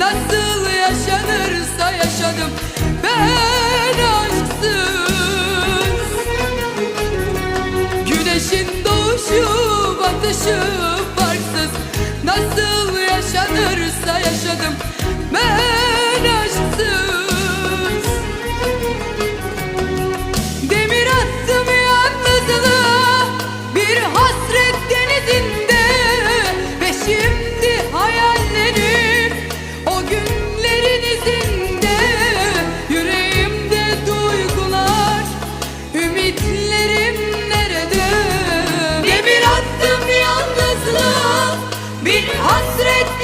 Nasıl yaşanırsa yaşadım ben aşksız. Güneşin doğuşu batışı farksız Nasıl yaşanırsa yaşadım ben aşksız. Demir attım yalnızlığa bir hasret denizinde bin hasret.